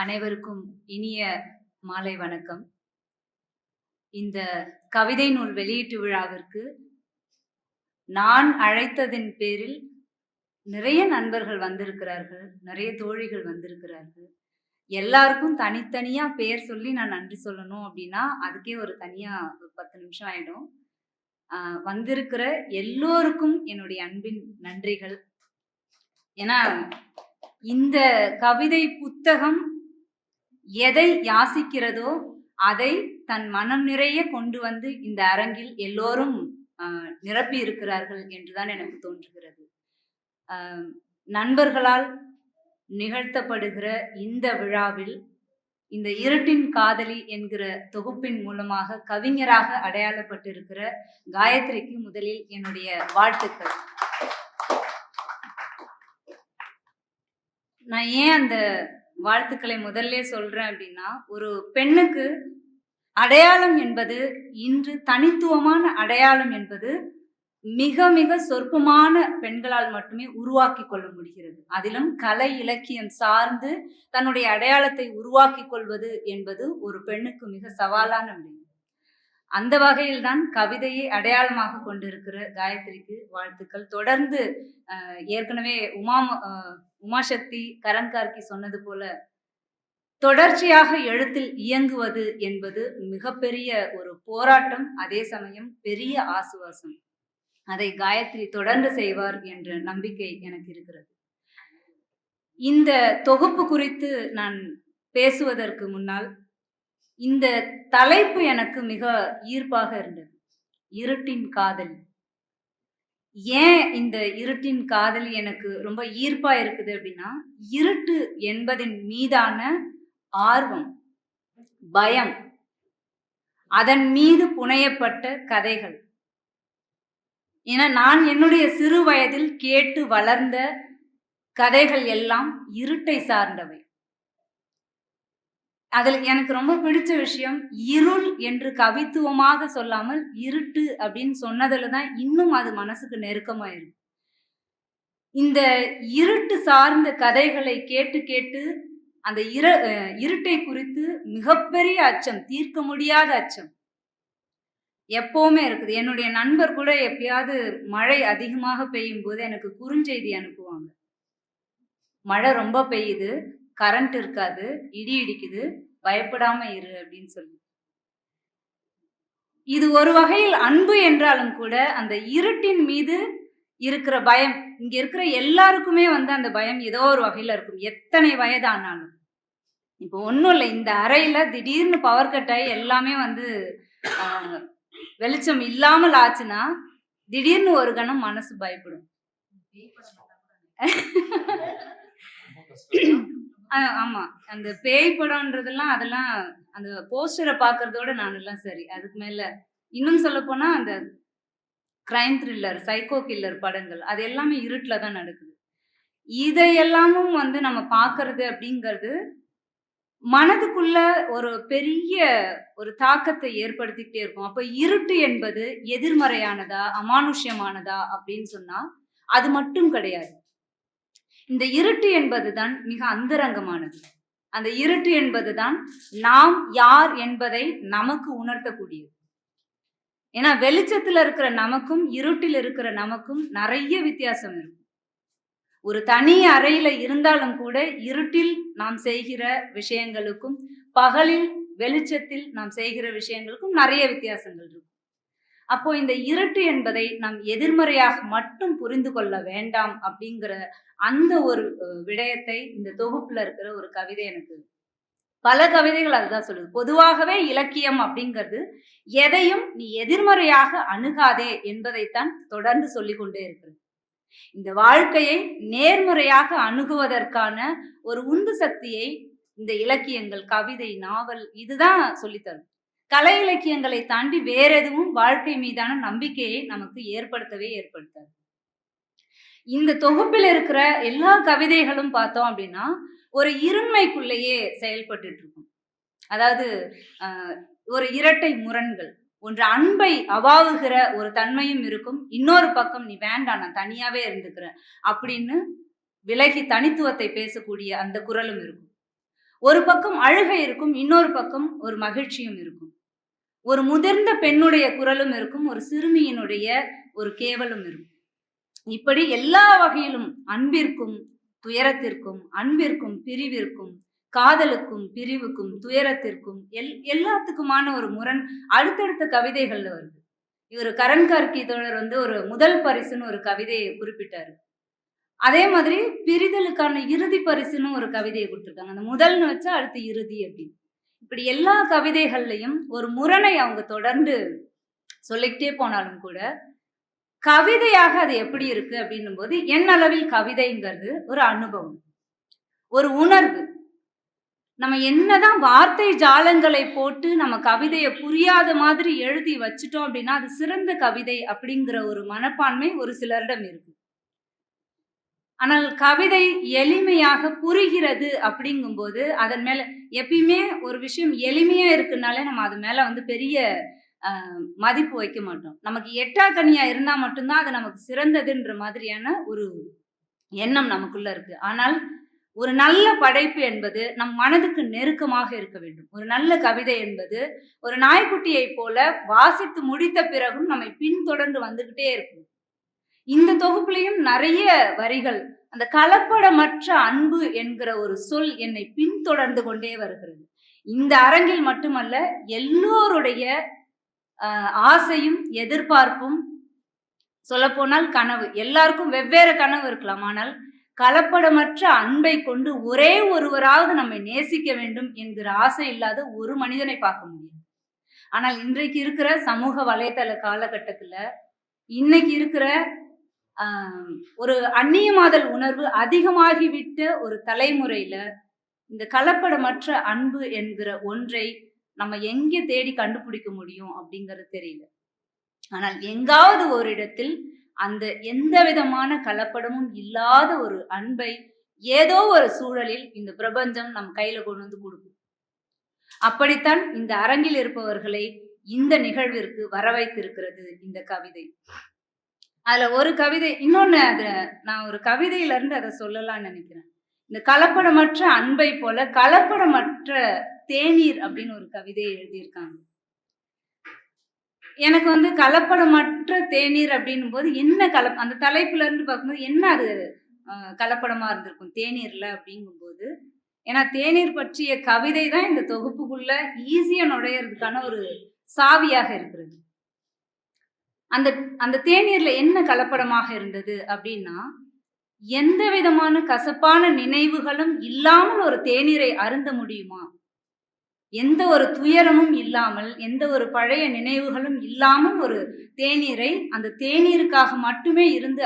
அனைவருக்கும் இனிய மாலை வணக்கம். இந்த கவிதை நூல் வெளியீட்டு விழாவிற்கு நான் அழைத்ததின் பேரில் நிறைய நண்பர்கள் வந்திருக்கிறார்கள் நிறைய தோழிகள் வந்திருக்கிறார்கள். எல்லாருக்கும் தனித்தனியா பேர் சொல்லி நான் நன்றி சொல்லணும் அப்படின்னா அதுக்கே ஒரு தனியா ஒரு பத்து நிமிஷம் ஆயிடும். வந்திருக்கிற எல்லோருக்கும் என்னுடைய அன்பின் நன்றிகள். ஏன்னா இந்த கவிதை புத்தகம் எதை யாசிக்கிறதோ அதை தன் மனம் நிறைய கொண்டு வந்து இந்த அரங்கில் எல்லோரும் நிரப்பி இருக்கிறார்கள் என்றுதான் எனக்கு தோன்றுகிறது. நண்பர்களால் நிகழ்த்தப்படுகிற இந்த விழாவில் இந்த இருட்டின் காதலி என்கிற தொகுப்பின் மூலமாக கவிஞராக அடையாளப்பட்டிருக்கிற காயத்ரிக்கு முதலில் என்னுடைய வாழ்த்துக்கள். நான் ஏன் அந்த வாழ்த்துக்களை முதல்ல சொல்றேன் அப்படின்னா ஒரு பெண்ணுக்கு அடையாளம் என்பது இன்று தனித்துவமான அடையாளம் என்பது மிக மிக சொற்பமான பெண்களால் மட்டுமே உருவாக்கி கொள்ள முடிகிறது. அதிலும் கலை இலக்கியம் சார்ந்து தன்னுடைய அடையாளத்தை உருவாக்கி கொள்வது என்பது ஒரு பெண்ணுக்கு மிக சவாலான விடயம் அந்த வகையில் தான் கவிதையை அடையாளமாக கொண்டிருக்கிற காயத்ரிக்கு வாழ்த்துக்கள். தொடர்ந்து ஏற்கனவே உமா உமாசக்தி கரண் கார்கி சொன்னது போல தொடர்ச்சியாக எழுத்தில் இயங்குவது என்பது மிகப்பெரிய ஒரு போராட்டம் அதே சமயம் பெரிய ஆசுவாசம். அதை காயத்ரி தொடர்ந்து செய்வார் என்ற நம்பிக்கை எனக்கு இருக்கிறது. இந்த தொகுப்பு குறித்து நான் பேசுவதற்கு முன்னால் இந்த தலைப்பு எனக்கு மிக ஈர்ப்பாக இருந்தது. இருட்டின் காதல். ஏன் இந்த இருட்டின் காதல் எனக்கு ரொம்ப ஈர்ப்பா இருக்குது அப்படின்னா இருட்டு என்பதின் மீதான ஆர்வம் பயம். அதன் மீது புனையப்பட்ட கதைகள். ஏன்னா நான் என்னுடைய சிறு வயதில் கேட்டு வளர்ந்த கதைகள் எல்லாம் இருட்டை சார்ந்தவை. அதில் எனக்கு ரொம்ப பிடிச்ச விஷயம் இருள் என்று கவித்துவமாக சொல்லாமல் இருட்டு அப்படின்னு சொன்னதில் தான் இன்னும் அது மனசுக்கு நெருக்கமாக இருக்கும் இந்த இருட்டு சார்ந்த கதைகளை கேட்டு கேட்டு அந்த இர இருட்டை குறித்து மிகப்பெரிய அச்சம் தீர்க்க முடியாத அச்சம் எப்போவுமே இருக்குது. என்னுடைய நண்பர் கூட எப்பயாவது மழை அதிகமாக பெய்யும் போது எனக்கு குறுஞ்செய்தி அனுப்புவாங்க. மழை ரொம்ப பெய்யுது. கரண்ட் இருக்காது இடி இடிக்குது பயப்படாம இரு அப்படின்னு சொல்லி. இது ஒரு வகையில் அன்பு என்றாலும் கூட அந்த இருட்டின் மீது இருக்கிற பயம் இங்க இருக்கிற எல்லாருக்குமே வந்து அந்த பயம் ஏதோ ஒரு வகையில இருக்கும் எத்தனை வயதானாலும். இப்போ ஒன்றும் இல்லை இந்த அறையில திடீர்னு பவர் கட் ஆகி எல்லாமே வந்து வெளிச்சம் இல்லாமல் ஆச்சுன்னா திடீர்னு ஒரு கணம் மனசு பயப்படும். ஆமா. அந்த பேய் படம்ன்றதெல்லாம் அதெல்லாம் அந்த போஸ்டரை பாக்குறதோட நான் எல்லாம் சரி. அதுக்கு மேல இன்னும் சொல்ல போனா அந்த கிரைம் த்ரில்லர் சைக்கோ கில்லர் படங்கள் அது எல்லாமே இருட்டில் தான் நடக்குது. இதையெல்லாமும் வந்து நம்ம பார்க்கறது அப்படிங்கிறது மனதுக்குள்ள ஒரு பெரிய ஒரு தாக்கத்தை ஏற்படுத்திக்கிட்டே இருக்கும். அப்போ இருட்டு என்பது எதிர்மறையானதா அமானுஷ்யமானதா அப்படின்னு சொன்னா அது மட்டும் கிடையாது. இந்த இருட்டு என்பதுதான் மிக அந்தரங்கமானது. அந்த இருட்டு என்பதுதான் நாம் யார் என்பதை நமக்கு உணர்த்தக்கூடியது. ஏன்னா வெளிச்சத்துல இருக்கிற நமக்கும் இருட்டில் இருக்கிற நமக்கும் நிறைய வித்தியாசம் இருக்கும். ஒரு தனி அறையில இருந்தாலும் கூட இருட்டில் நாம் செய்கிற விஷயங்களுக்கும் பகலில் வெளிச்சத்தில் நாம் செய்கிற விஷயங்களுக்கும் நிறைய வித்தியாசங்கள் இருக்கும். அப்போ இந்த இருட்டு என்பதை நாம் எதிர்மறையாக மட்டும் புரிந்து கொள்ள வேண்டாம் அப்படிங்கிற அந்த ஒரு விடயத்தை இந்த தொகுப்புல இருக்கிற ஒரு கவிதை எனக்கு பல கவிதைகள் அதுதான் சொல்லுது. பொதுவாகவே இலக்கியம் அப்படிங்கிறது எதையும் நீ எதிர்மறையாக அணுகாதே என்பதைத்தான் தொடர்ந்து சொல்லிக்கொண்டே இருக்கிறது. இந்த வாழ்க்கையை நேர்முறையாக அணுகுவதற்கான ஒரு உந்து சக்தியை இந்த இலக்கியங்கள் கவிதை நாவல் இதுதான் சொல்லித்தரும். கலை இலக்கியங்களை தாண்டி வேற எதுவும் வாழ்க்கை மீதான நம்பிக்கையை நமக்கு ஏற்படுத்தவே ஏற்படுத்தாது. இந்த தொகுப்பில் இருக்கிற எல்லா கவிதைகளும் பார்த்தோம் அப்படின்னா ஒரு இருண்மைக்குள்ளேயே செயல்பட்டுட்டு இருக்கும் அதாவது ஒரு இரட்டை முரண்கள். ஒன்று அன்பை அவாவுகிற ஒரு தன்மையும் இருக்கும். இன்னொரு பக்கம் நீ வேண்டாம் நான் தனியாவே இருந்துக்கிறேன் அப்படின்னு விலகி தனித்துவத்தை பேசக்கூடிய அந்த குரலும் இருக்கும். ஒரு பக்கம் அழுகை இருக்கும். இன்னொரு பக்கம் ஒரு மகிழ்ச்சியும் இருக்கும். ஒரு முதிர்ந்த பெண்ணுடைய குரலும் இருக்கும் ஒரு சிறுமியினுடைய ஒரு கேவலும் இருக்கும். இப்படி எல்லா வகையிலும் அன்பிற்கும் துயரத்திற்கும் அன்பிற்கும் பிரிவிற்கும் காதலுக்கும் பிரிவுக்கும் துயரத்திற்கும் எல் எல்லாத்துக்குமான ஒரு முரண் அடுத்தடுத்த கவிதைகள்ல வருது. இவர் கரண் கார்கி தோழர் வந்து ஒரு முதல் பரிசுன்னு ஒரு கவிதையை குறிப்பிட்டாரு. அதே மாதிரி பிரிதலுக்கான இறுதி பரிசுன்னு ஒரு கவிதையை கொடுத்துருக்காங்க. அந்த முதல்னு வச்சா அடுத்து இறுதி அப்படின்னு. இப்படி எல்லா கவிதைகள்லையும் ஒரு முரணை அவங்க தொடர்ந்து சொல்லிக்கிட்டே போனாலும் கூட கவிதையாக அது எப்படி இருக்கு அப்படின்னும் போது என் அளவில் கவிதைங்கிறது ஒரு அனுபவம் ஒரு உணர்வு. நம்ம என்னதான் வார்த்தை ஜாலங்களை போட்டு நம்ம கவிதையை புரியாத மாதிரி எழுதி வச்சுட்டோம் அப்படின்னா அது சிறந்த கவிதை அப்படிங்கிற ஒரு மனப்பான்மை ஒரு சிலரிடம் இருக்கு. ஆனால் கவிதை எளிமையாக புரிகிறது அப்படிங்கும்போது அதன் மேல எப்பயுமே ஒரு விஷயம் எளிமையா இருக்குனாலே நம்ம அது மேல வந்து பெரிய மதிப்பு வைக்க மாட்டோம். நமக்கு எட்டா கனியா இருந்தா மட்டும்தான் அது நமக்கு சிறந்ததுன்ற மாதிரியான ஒரு எண்ணம் நமக்குள்ள இருக்கு. ஆனால் ஒரு நல்ல படைப்பு என்பது நம் மனதுக்கு நெருக்கமாக இருக்க வேண்டும். ஒரு நல்ல கவிதை என்பது ஒரு நாய்க்குட்டியை போல வாசித்து முடித்த பிறகும் நம்மை பின்தொடர்ந்து வந்துகிட்டே இருக்கும். இந்த தொகுப்புலையும் நிறைய வரிகள் அந்த கலப்படமற்ற அன்பு என்கிற ஒரு சொல் என்னை பின்தொடர்ந்து கொண்டே வருகிறது. இந்த அரங்கில் மட்டுமல்ல எல்லோருடைய ஆசையும் எதிர்பார்ப்பும் சொல்லப்போனால் கனவு எல்லாருக்கும் வெவ்வேறு கனவு இருக்கலாம். ஆனால் கலப்படமற்ற அன்பை கொண்டு ஒரே ஒருவராவது நம்மை நேசிக்க வேண்டும் என்கிற ஆசை இல்லாத ஒரு மனிதனை பார்க்க முடியும் ஆனால் இன்றைக்கு இருக்கிற சமூக வலைதள காலகட்டத்துல இன்னைக்கு இருக்கிற ஒரு அந்நியமாதல் உணர்வு அதிகமாகிவிட்ட ஒரு தலைமுறையில இந்த கலப்படமற்ற அன்பு என்கிற ஒன்றை நம்ம எங்கே தேடி கண்டுபிடிக்க முடியும் அப்படிங்கிறது தெரியல. ஆனால் எங்காவது ஒரு இடத்தில் அந்த எந்த விதமான கலப்படமும் இல்லாத ஒரு அன்பை ஏதோ ஒரு சூழலில் இந்த பிரபஞ்சம் நம் கையில கொண்டு வந்து கொடுக்கும். அப்படித்தான் இந்த அரங்கில் இருப்பவர்களை இந்த நிகழ்விற்கு வரவைத்திருக்கிறது இந்த கவிதை. அதுல ஒரு கவிதை இன்னொன்னு அது நான் ஒரு கவிதையில இருந்து அதை சொல்லலாம்னு நினைக்கிறேன். இந்த கலப்படமற்ற அன்பை போல கலப்படமற்ற தேநீர் அப்படின்னு ஒரு கவிதையை எழுதியிருக்காங்க. எனக்கு வந்து கலப்படமற்ற தேநீர் அப்படின்னும் போது என்ன கல அந்த தலைப்புல இருந்து பார்க்கும்போது என்ன அது கலப்படமா இருந்திருக்கும் தேநீர்ல அப்படிங்கும்போது ஏன்னா தேநீர் பற்றிய கவிதை தான் இந்த தொகுப்புக்குள்ள ஈஸியா நுழையிறதுக்கான ஒரு சாவியாக இருக்கிறது. அந்த அந்த தேநீர்ல என்ன கலப்படமாக இருந்தது அப்படின்னா எந்த விதமான கசப்பான நினைவுகளும் இல்லாமல் ஒரு தேநீரை அருந்த முடியுமா? எந்த ஒரு துயரமும் இல்லாமல் எந்த ஒரு பழைய நினைவுகளும் இல்லாமல் ஒரு தேநீரை அந்த தேநீருக்காக மட்டுமே இருந்து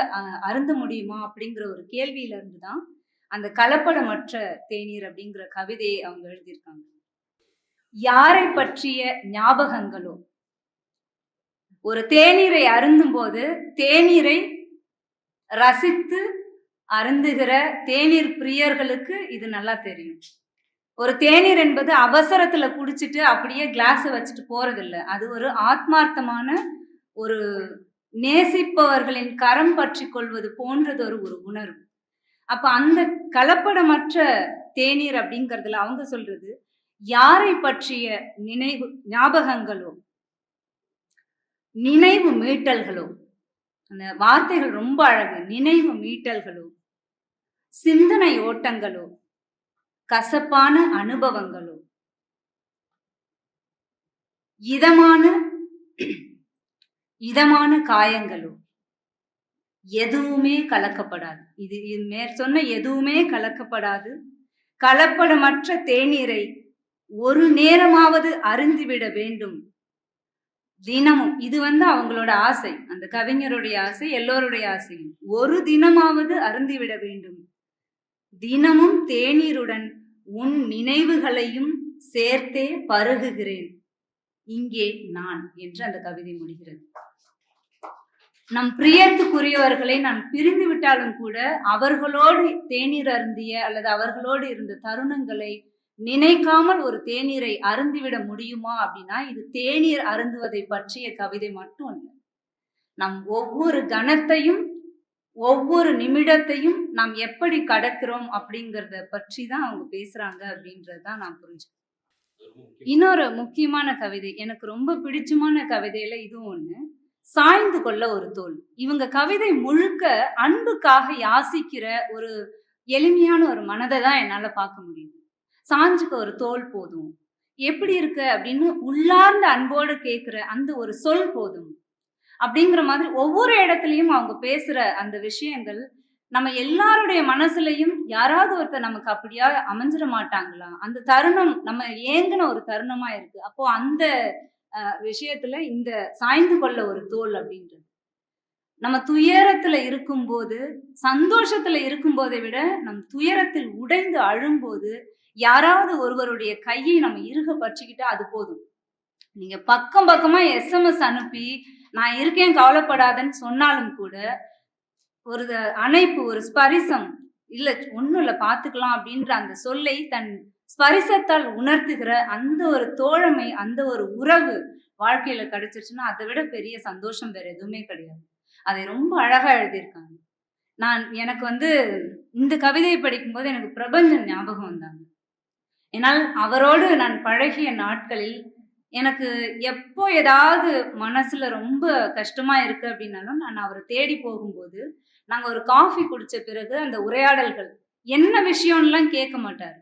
அருந்த முடியுமா? அப்படிங்கிற ஒரு கேள்வியில இருந்து தான் அந்த கலப்படமற்ற தேநீர் அப்படிங்கிற கவிதையை அவங்க எழுதியிருக்காங்க. யாரை பற்றிய ஞாபகங்களோ ஒரு தேநீரை அருந்தும் போது தேநீரை ரசித்து அருந்துகிற தேநீர் பிரியர்களுக்கு இது நல்லா தெரியும். ஒரு தேநீர் என்பது அவசரத்துல குடிச்சிட்டு அப்படியே கிளாஸ் வச்சுட்டு போறதில்ல. அது ஒரு ஆத்மார்த்தமான ஒரு நேசிப்பவர்களின் கரம் பற்றி கொள்வது போன்றது ஒரு ஒரு உணர்வு. அப்ப அந்த கலப்படமற்ற தேநீர் அப்படிங்கிறதுல அவங்க சொல்றது யாரை பற்றிய நினைவு ஞாபகங்களோ நினைவு மீட்டல்களோ? அந்த வார்த்தைகள் ரொம்ப அழகு. நினைவு மீட்டல்களோ? சிந்தனை ஓட்டங்களோ? கசப்பான அனுபவங்களோ? இதமான இதமான காயங்களோ? எதுவுமே கலக்கப்படாது. இது இது மேற் சொன்ன எதுவுமே கலக்கப்படாது. கலப்படமற்ற தேநீரை ஒரு நேரமாவது அருந்திவிட வேண்டும். தினமும். இது வந்து அவங்களோட ஆசை. அந்த கவிஞருடைய ஆசை எல்லோருடைய ஆசையும் ஒரு தினமாவது அருந்திவிட வேண்டும். தினமும் தேநீருடன் உன் நினைவுகளையும் சேர்த்தே பருகுகிறேன். இங்கே நான் என்று அந்த கவிதை முடிகிறது. நம் பிரியத்துக்குரியவர்களை நான் பிரிந்து விட்டாலும் கூட அவர்களோடு தேநீர் அருந்திய அல்லது அவர்களோடு இருந்த தருணங்களை நினைக்காமல் ஒரு தேநீரை அருந்திவிட முடியுமா அப்படின்னா இது தேநீர் அருந்துவதை பற்றிய கவிதை மட்டும் அல்ல. நம் ஒவ்வொரு கணத்தையும் ஒவ்வொரு நிமிடத்தையும் நாம் எப்படி கடக்கிறோம் அப்படிங்கிறத பற்றி தான் அவங்க பேசுறாங்க அப்படின்றது தான் நான் புரிஞ்சேன் இன்னொரு முக்கியமான கவிதை எனக்கு ரொம்ப பிடிச்சமான கவிதையில இதுவும் ஒண்ணு. சாய்ந்து கொள்ள ஒரு தோல். இவங்க கவிதை முழுக்க அன்புக்காக யாசிக்கிற ஒரு எளிமையான ஒரு மனதை தான் என்னால பார்க்க முடியும். சாஞ்சுக்க ஒரு தோல் போதும். எப்படி இருக்கு? அப்படின்னு உள்ளார்ந்த அன்போடு கேட்குற அந்த ஒரு சொல் போதும். அப்படிங்கிற மாதிரி ஒவ்வொரு இடத்துலயும் அவங்க பேசுற அந்த விஷயங்கள் நம்ம எல்லாருடைய மனசுலையும் யாராவது ஒருத்தர் நமக்கு அப்படியா அமைஞ்சிட மாட்டாங்களா? அந்த தருணம் நம்ம ஏங்கின ஒரு தருணமா இருக்கு. அப்போ அந்த விஷயத்துல இந்த சாய்ந்து கொள்ள ஒரு தோல் அப்படின்றது. நம்ம துயரத்துல இருக்கும்போது சந்தோஷத்துல இருக்கும்போதை விட நம் துயரத்தில் உடைந்து அழும்போது யாராவது ஒருவருடைய கையை நம்ம இறுக பறிச்சுக்கிட்டா அது போதும். நீங்க பக்கம் பக்கமா எஸ்எம்எஸ் அனுப்பி நான் இருக்கேன் கவலைப்படாதன்னு சொன்னாலும் கூட ஒரு அணைப்பு ஒரு ஸ்பரிசம் இல்ல ஒன்றும் இல்ல பாத்துக்கலாம் அப்படின்ற அந்த சொல்லை தன் ஸ்பரிசத்தால் உணர்த்துகிற அந்த ஒரு தோழமை அந்த ஒரு உறவு வாழ்க்கையில கிடைச்சிருச்சுன்னா அதை விட பெரிய சந்தோஷம் வேற எதுவுமே கிடையாது. அதை ரொம்ப அழகா எழுதியிருக்காங்க. நான் எனக்கு வந்து இந்த கவிதையை படிக்கும்போது எனக்கு பிரபஞ்சன் ஞாபகம் வந்தாங்க. ஏன்னால் அவரோடு நான் பழகிய நாட்களில் எனக்கு எப்போ ஏதாவது மனசுல ரொம்ப கஷ்டமா இருக்கு அப்படின்னாலும் நான் அவரை தேடி போகும்போது நாங்க ஒரு காஃபி குடிச்ச பிறகு அந்த உரையாடல்கள் என்ன விஷயம்லாம் கேட்க மாட்டார்.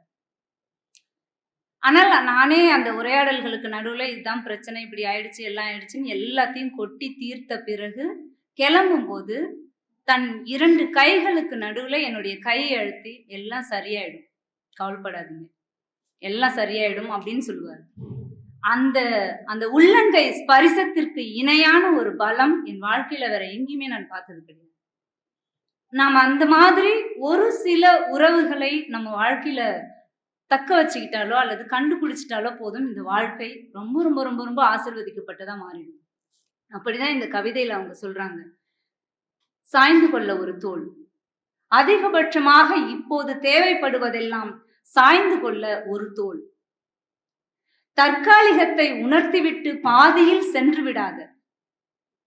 ஆனால் நானே அந்த உரையாடல்களுக்கு நடுவில் இதுதான் பிரச்சனை இப்படி ஆயிடுச்சு எல்லாம் ஆயிடுச்சுன்னு எல்லாத்தையும் கொட்டி தீர்த்த பிறகு கிளம்பும் போது தன் இரண்டு கைகளுக்கு நடுவில் என்னுடைய கையை அழுத்தி எல்லாம் சரியாயிடும். கவலைப்படாதீங்க. எல்லாம் சரியாயிடும் அப்படின்னு சொல்லுவார். அந்த அந்த உள்ளங்கை ஸ்பரிசத்திற்கு இணையான ஒரு பலம் என் வாழ்க்கையில வேற எங்கேயுமே நான் பார்த்தது கிடையாது. நாம் அந்த மாதிரி ஒரு சில உறவுகளை நம்ம வாழ்க்கையில தக்க வச்சுக்கிட்டாலோ அல்லது கண்டுபிடிச்சிட்டாலோ போதும் இந்த வாழ்க்கை ரொம்ப ரொம்ப ரொம்ப ரொம்ப ஆசிர்வதிக்கப்பட்டதா மாறிடும். அப்படிதான் இந்த கவிதையில அவங்க சொல்றாங்க. சாய்ந்து கொள்ள ஒரு தோல். அதிகபட்சமாக இப்போது தேவைப்படுவதெல்லாம் சாய்ந்து கொள்ள ஒரு தோல். தற்காலிகத்தை உணர்த்திவிட்டு பாதியில் சென்று விடாத.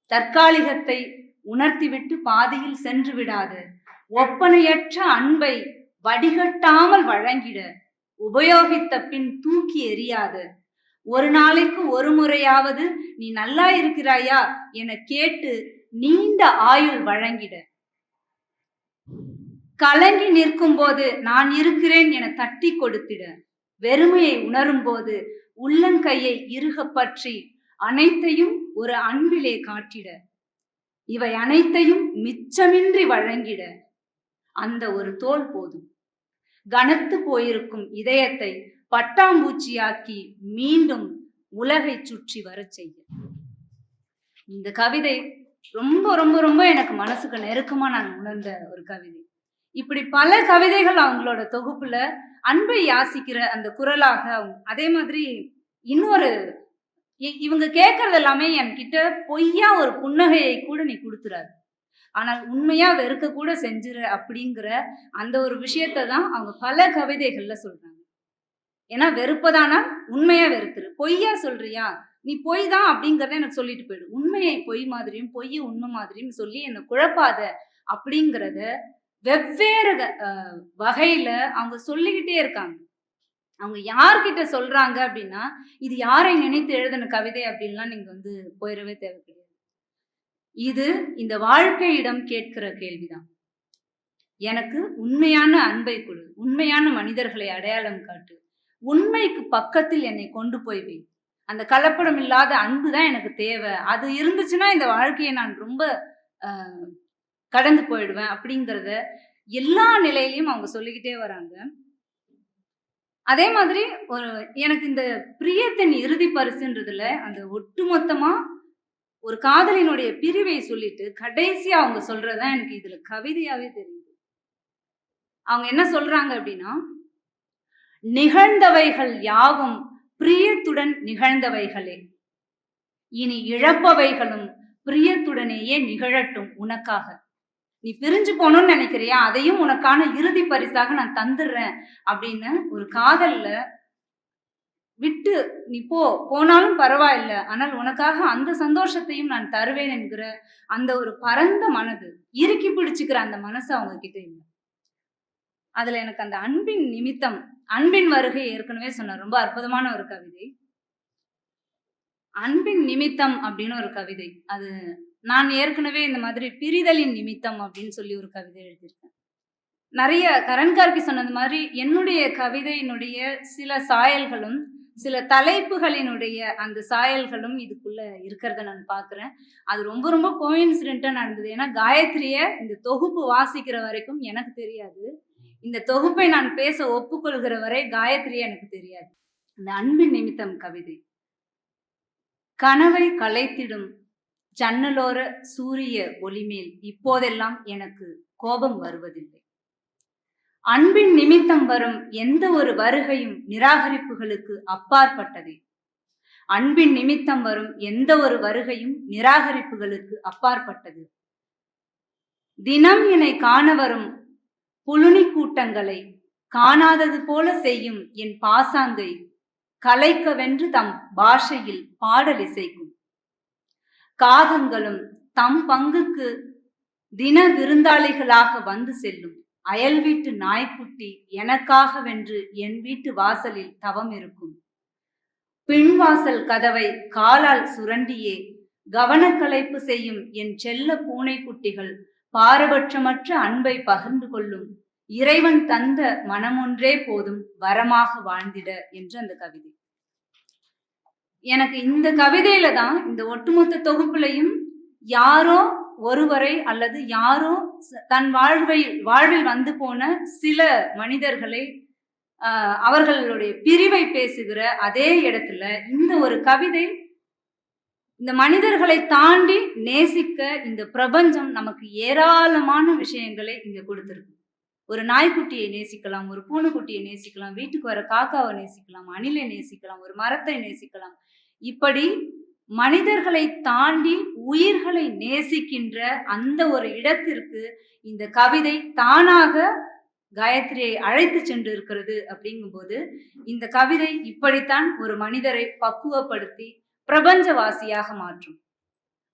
தற்காலிகத்தை உணர்த்திவிட்டு பாதியில் சென்று விடாத. ஒப்பனையற்ற அன்பை வடிகட்டாமல் வழங்கிட உபயோகித்த பின் தூக்கி எறியாத. ஒரு நாளைக்கு ஒரு முறையாவது நீ நல்லா இருக்கிறாயா என கேட்டு நீண்ட ஆயுள் வழங்கிட. கலங்கி நிற்கும் போது நான் இருக்கிறேன் என தட்டி கொடுத்திட. வெறுமையை உணரும் போது உள்ளங்கையை இறுக பற்றி அனைத்தையும் ஒரு அன்பிலே காட்டிட. இவை அனைத்தையும் மிச்சமின்றி வழங்கிட. அந்த ஒரு தோல் போதும். கனத்து போயிருக்கும் இதயத்தை பட்டாம்பூச்சியாக்கி மீண்டும் உலகை சுற்றி வரச் செய்ய. இந்த கவிதை ரொம்ப ரொம்ப ரொம்ப எனக்கு மனசுக்கு நெருக்கமா நான் உணர்ந்த ஒரு கவிதை. இப்படி பல கவிதைகள் அவங்களோட தொகுப்புல அன்பை யாசிக்கிற அந்த குரலாக அவங்க அதே மாதிரி இன்னொரு இ- இவங்க கேட்கறது எல்லாமே என்கிட்ட பொய்யா ஒரு புன்னகையை கூட நீ கொடுத்துறாரு ஆனால் உண்மையா வெறுக்க கூட செஞ்சிரு அப்படிங்கிற அந்த ஒரு விஷயத்தை தான் அவங்க பல கவிதைகள்ல சொல்றாங்க. ஏன்னா வெறுப்பதானா உண்மையா வெறுத்துரு. பொய்யா சொல்றியா? நீ பொய் தான் அப்படிங்கிறத எனக்கு சொல்லிட்டு போயிடு. உண்மையை பொய் மாதிரியும் பொய் உண்மை மாதிரியும் சொல்லி என்னை குழப்பாத அப்படிங்கிறத வெவ்வேறு வகையில அவங்க சொல்லிக்கிட்டே இருக்காங்க. அவங்க யார்கிட்ட சொல்றாங்க அப்படின்னா இது யாரை நினைத்து எழுதின கவிதை அப்படின்லாம் நீங்க வந்து போயிடவே தேவை கிடையாது. இது இந்த வாழ்க்கையிடம் கேட்கிற கேள்விதான். எனக்கு உண்மையான அன்பை கொடு. உண்மையான மனிதர்களை அடையாளம் காட்டு. உண்மைக்கு பக்கத்தில் என்னை கொண்டு போய் வை. அந்த கலப்படம் இல்லாத அன்பு தான் எனக்கு தேவை. அது இருந்துச்சுன்னா இந்த வாழ்க்கையை நான் ரொம்ப கடந்து போயிடுவேன் அப்படிங்கிறத எல்லா நிலையிலையும் அவங்க சொல்லிக்கிட்டே வராங்க. அதே மாதிரி ஒரு எனக்கு இந்த பிரியத்தின் இறுதி பரிசுன்றதுல அந்த ஒட்டுமொத்தமா ஒரு காதலினுடைய பிரிவை சொல்லிட்டு கடைசியா அவங்க சொல்றதுதான் எனக்கு இதுல கவிதையாவே தெரியுது. அவங்க என்ன சொல்றாங்க அப்படின்னா நிகழ்ந்தவைகள் யாவும் பிரியத்துடன் நிகழ்ந்தவைகளே. இனி இழப்பவைகளும் பிரியத்துடனேயே நிகழட்டும் உனக்காக. நீ பிரிஞ்சு போகணும்னு நினைக்கிறியா? அதையும் உனக்கான இறுதி பரிசாக நான் தந்துடுறேன் அப்படின்னு ஒரு காதல்ல விட்டு நீ போ போனாலும் பரவாயில்ல. ஆனால் உனக்காக அந்த சந்தோஷத்தையும் நான் தருவேன் என்கிற அந்த ஒரு பரந்த மனது இறுக்கி பிடிச்சுக்கிற அந்த மனசு அவங்க கிட்ட இல்லை. அதுல எனக்கு அந்த அன்பின் நிமித்தம் அன்பின் வருகை ஏற்கனவே சொன்னேன் ரொம்ப அற்புதமான ஒரு கவிதை. அன்பின் நிமித்தம் அப்படின்னு ஒரு கவிதை. அது நான் ஏற்கனவே இந்த மாதிரி பிரிதலின் நிமித்தம் அப்படின்னு சொல்லி ஒரு கவிதை எழுதியிருக்கேன். நிறைய கரண்கார்கி சொன்னது மாதிரி என்னுடைய கவிதையினுடைய சில சாயல்களும் சில தலைப்புகளினுடைய அந்த சாயல்களும் இதுக்குள்ள இருக்கிறத நான் பார்க்குறேன். அது ரொம்ப ரொம்ப கோயின்சிடென்ட்டாக நடந்தது. ஏன்னா காயத்ரிய இந்த தொகுப்பு வாசிக்கிற வரைக்கும் எனக்கு தெரியாது. இந்த தொகுப்பை நான் பேச ஒப்புக்கொள்கிற வரை காயத்ரி எனக்கு தெரியாது. இந்த அன்பின் நிமித்தம் கவிதை. கனவை களைத்திடும் ஜன்னலோர சூரிய ஒளிமேல் இப்போதெல்லாம் எனக்கு கோபம் வருவதில்லை. அன்பின் நிமித்தம் வரும் எந்த ஒரு வருகையும் நிராகரிப்புகளுக்கு அப்பாற்பட்டதே. அன்பின் நிமித்தம் வரும் எந்த ஒரு வருகையும் நிராகரிப்புகளுக்கு அப்பாற்பட்டது. தினம் என்னை காண வரும் புலுனி கூட்டங்களை காணாதது போல செய்யும் என் பாசாங்கை கலைக்கவென்று தம் பாஷையில் பாடல் இசைக்கும். காகங்களும் தம் பங்குக்கு தின விருந்தாளிகளாக வந்து செல்லும். அயல் வீட்டு நாய்க்குட்டி எனக்காக வென்று என் வீட்டு வாசலில் தவம் இருக்கும். பின்வாசல் கதவை காலால் சுரண்டியே கவனக்கலைப்பு செய்யும் என் செல்ல பூனைக்குட்டிகள் பாரபட்சமற்ற அன்பை பகிர்ந்து கொள்ளும் இறைவன் தந்த மனமொன்றே போதும் வரமாக வாழ்ந்திட என்று அந்த கவிதை. எனக்கு இந்த கவிதையில தான் இந்த ஒட்டுமொத்த தொகுப்புலையும் யாரோ ஒருவரை அல்லது யாரோ தன் வாழ்வில் வாழ்வில் வந்து போன சில மனிதர்களை அவர்களுடைய பிரிவை பேசுகிற அதே இடத்துல இந்த ஒரு கவிதை இந்த மனிதர்களை தாண்டி நேசிக்க இந்த பிரபஞ்சம் நமக்கு ஏராளமான விஷயங்களை இங்க கொடுத்துருக்கு. ஒரு நாய்க்குட்டியை நேசிக்கலாம் ஒரு பூனைக்குட்டியை நேசிக்கலாம் வீட்டுக்கு வர காக்காவை நேசிக்கலாம் அணிலை நேசிக்கலாம் ஒரு மரத்தை நேசிக்கலாம். இப்படி மனிதர்களை தாண்டி உயிர்களை நேசிக்கின்ற அந்த ஒரு இடத்திற்கு இந்த கவிதை தானாக காயத்ரியை அழைத்து சென்று இருக்கிறது அப்படிங்கும்போது இந்த கவிதை இப்படித்தான் ஒரு மனிதரை பக்குவப்படுத்தி பிரபஞ்சவாசியாக மாற்றும்.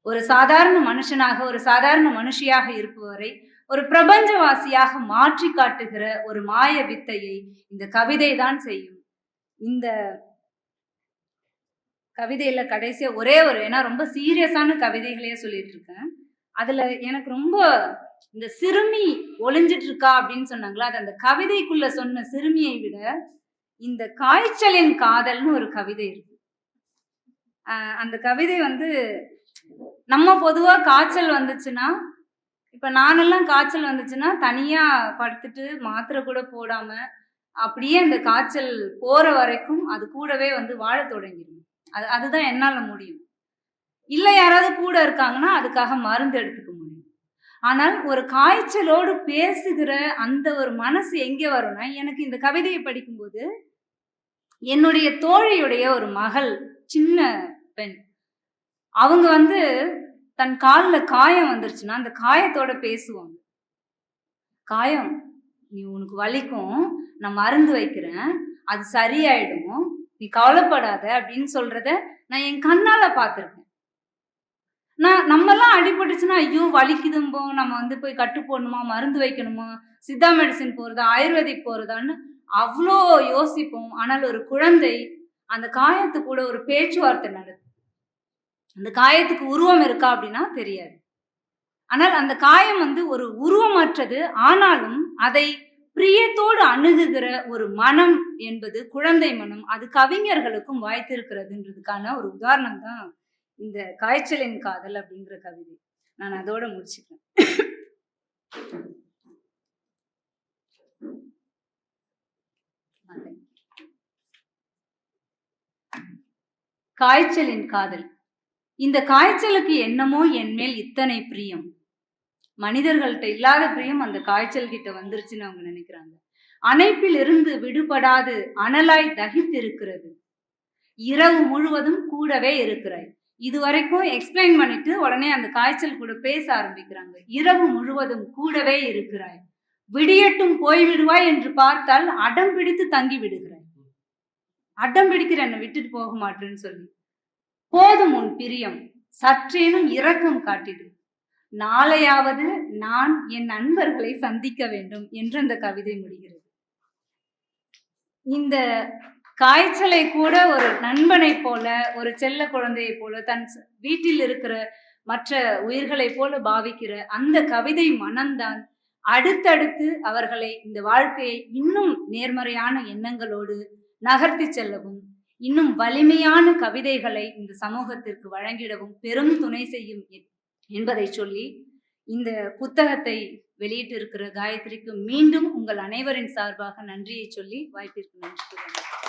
ஒரு சாதாரண மனுஷனாக ஒரு சாதாரண மனுஷியாக இருப்பவரை ஒரு பிரபஞ்சவாசியாக மாற்றி காட்டுகிற ஒரு மாய வித்தையை இந்த கவிதை தான் செய்யும். இந்த கவிதையில கடைசியா ஒரே ஒரு ஏன்னா ரொம்ப சீரியஸான கவிதைகளையே சொல்லிட்டு இருக்கேன் அதுல எனக்கு ரொம்ப இந்த சிறுமி ஒளிஞ்சிட்டு இருக்கா அப்படின்னு சொன்னாங்களா அது அந்த கவிதைக்குள்ள சொன்ன சிறுமியை விட இந்த காய்ச்சலின் காதல்னு ஒரு கவிதை இருக்கு. அந்த கவிதை வந்து நம்ம பொதுவாக காய்ச்சல் வந்துச்சுன்னா இப்போ நானெல்லாம் காய்ச்சல் வந்துச்சுன்னா தனியாக படுத்துட்டு மாத்திரை கூட போடாமல் அப்படியே அந்த காய்ச்சல் போகிற வரைக்கும் அது கூடவே வந்து வாழ தொடங்கிடும் அது அதுதான் என்னால் முடியும். இல்லை யாராவது கூட இருக்காங்கன்னா அதுக்காக மருந்து எடுத்துக்க முடியும். ஆனால் ஒரு காய்ச்சலோடு பேசுகிற அந்த ஒரு மனசு எங்கே வரும்னா எனக்கு இந்த கவிதையை படிக்கும்போது என்னுடைய தோழியுடைய ஒரு மகள் சின்ன பெண். அவங்க வந்து தன் காலில் காயம் வந்துருச்சுன்னா அந்த காயத்தோட பேசுவாங்க. காயம் நீ உனக்கு வலிக்கும் நான் மருந்து வைக்கிறேன் அது சரியாயிடும் நீ கவலைப்படாத அப்படின்னு சொல்றத நான் என் கண்ணால பார்த்துருக்கேன். நான் நம்மலாம் அடிபட்டுச்சுன்னா ஐயோ வலிக்குதும்போ நம்ம வந்து போய் கட்டு போடணுமா மருந்து வைக்கணுமா சித்தா மெடிசின் போறதா ஆயுர்வேதிக் போறதான்னு அவ்வளோ யோசிப்போம். ஆனால் ஒரு குழந்தை அந்த காயத்து கூட ஒரு பேச்சுவார்த்தை நடக்கும் அந்த காயத்துக்கு உருவம் இருக்கா அப்படின்னா தெரியாது. ஆனால் அந்த காயம் வந்து ஒரு உருவமற்றது. ஆனாலும் அதை பிரியத்தோடு அணுகுகிற ஒரு மனம் என்பது குழந்தை மனம் அது கவிஞர்களுக்கும் வாய்த்திருக்கிறதுன்றதுக்கான ஒரு உதாரணம் தான் இந்த காய்ச்சலின் காதல் அப்படிங்கிற கவிதை. நான் அதோட முடிச்சுக்கிறேன். காய்ச்சலின் காதல். இந்த காய்ச்சலுக்கு என்னமோ என் மேல் இத்தனை பிரியம். மனிதர்கள்ட்ட இல்லாத பிரியம் அந்த காய்ச்சல் கிட்ட வந்துருச்சுன்னு அவங்க நினைக்கிறாங்க. அணைப்பில் இருந்து விடுபடாது அனலாய் தகித்திருக்கிறது. இரவு முழுவதும் கூடவே இருக்கிறாய். இது வரைக்கும் எக்ஸ்பிளைன் பண்ணிட்டு உடனே அந்த காய்ச்சல் கூட பேச ஆரம்பிக்கிறாங்க. இரவு முழுவதும் கூடவே இருக்கிறாய். விடியட்டும் போய்விடுவாய் என்று பார்த்தால் அடம் பிடித்து தங்கி விடுகிறாய். அடம் பிடிக்கிற என்னை விட்டுட்டு போக மாட்டேன்னு சொல்லி. போதும் உன் பிரியம். சற்றேனும் இரக்கம் காட்டிடு. நாளையாவது நான் என் நண்பர்களை சந்திக்க வேண்டும் என்று அந்த கவிதை முடிகிறது. இந்த காய்ச்சலை கூட ஒரு நண்பனைப் போல ஒரு செல்ல குழந்தையைப் போல தன் வீட்டில் இருக்கிற மற்ற உயிர்களைப் போல பாவிக்கிற அந்த கவிதை மனம்தான் அடுத்தடுத்து அவர்களை இந்த வாழ்க்கையை இன்னும் நேர்மறையான எண்ணங்களோடு நகர்த்தி செல்லவும் இன்னும் வலிமையான கவிதைகளை இந்த சமூகத்திற்கு வழங்கிடவும் பெரும் துணை செய்யும் என்பதை சொல்லி இந்த புத்தகத்தை வெளியிட்டிருக்கிற காயத்ரிக்கு மீண்டும் உங்கள் அனைவரின் சார்பாக நன்றியை சொல்லி வாய்ப்பிற்கு நன்றி